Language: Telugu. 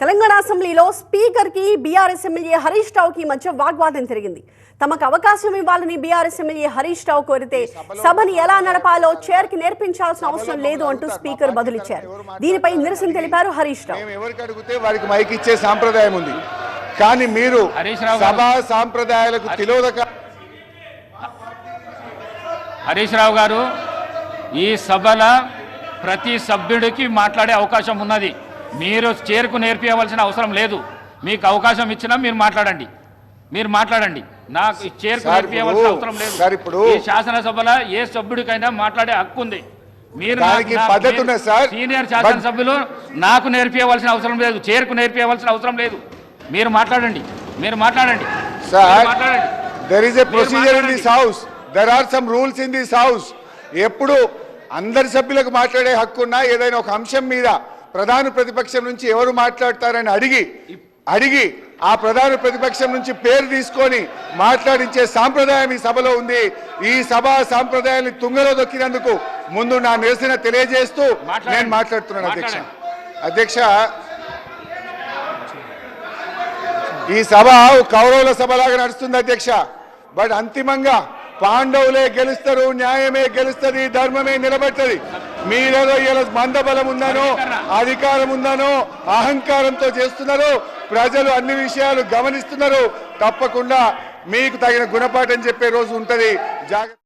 తెలంగాణ అసెంబ్లీలో స్పీకర్కి బీఆర్ఎస్ ఎమ్మెల్యే హరీష్ రావు కి మధ్య వాగ్వాదం జరిగింది. తమకు అవకాశం ఇవ్వాలని బీఆర్ఎస్ ఎమ్మెల్యే హరీష్ రావు కోరితే సభని ఎలా నడపాలో చైర్కి నేర్పించాల్సిన అవసరం లేదు అంటూ స్పీకర్ బదులిచ్చారు. దీనిపై నిరసన తెలిపారు హరీష్ రావు. మేము ఎవరికి అడిగితే వారికి మైక్ ఇచ్చే సాంప్రదాయం ఉంది. కానీ మీరు. సభా సాంప్రదాయాలకు తిలోదక హరీష్ రావు గారు ఈ సభల ప్రతి సభ్యుడికి మాట్లాడే అవకాశం ఉన్నది. మీరు చేరుకు నేర్పించవలసిన అవసరం లేదు. మీకు అవకాశం ఇచ్చినా మీరు మాట్లాడండి. మీరు మాట్లాడండి. నాకు చేరుకు నేర్పించవలసిన అవసరం లేదు. సార్ ఇప్పుడు- ఈ శాసనసభలో ఏ సభ్యుడికైనా మాట్లాడే హక్కు ఉంది. మీరు. సీనియర్ శాసనసభ్యులు నాకు నేర్పించవలసిన అవసరం లేదు. చేరుకు నేర్పించవలసిన అవసరం లేదు. మీరు మాట్లాడండి. మీరు మాట్లాడండి. There is a procedure in. This house there are some rules in this house ఎప్పుడు అందరి సభ్యులకు మాట్లాడే హక్కు ఉన్నా ఏదైనా ఒక అంశం మీద ప్రధాన ప్రతిపక్షం నుంచి ఎవరు మాట్లాడతారని అడిగి అడిగి ఆ ప్రధాన ప్రతిపక్షం నుంచి పేరు తీసుకొని మాట్లాడించే సాంప్రదాయం ఈ సభలో ఉంది ఈ సభా సాంప్రదాయాన్ని తుంగలో దొక్కినందుకు ముందు నా నిరసన తెలియజేస్తూ. నేను మాట్లాడుతున్నాను అధ్యక్ష. అధ్యక్ష ఈ సభ కౌరవుల సభలాగా నడుస్తుంది అధ్యక్ష బట్ అంతిమంగా పాండవులే గెలుస్తారు న్యాయమే గెలుస్తుంది ధర్మమే నిలబెట్టది మీరేదో ఇలా మందబలం ఉందనో అధికారం ఉందనో అహంకారంతో చేస్తున్నారు. ప్రజలు అన్ని విషయాలు గమనిస్తున్నారు. తప్పకుండా మీకు తగిన గుణపాఠం చెప్పే రోజు ఉంటది. జాగ్రత్త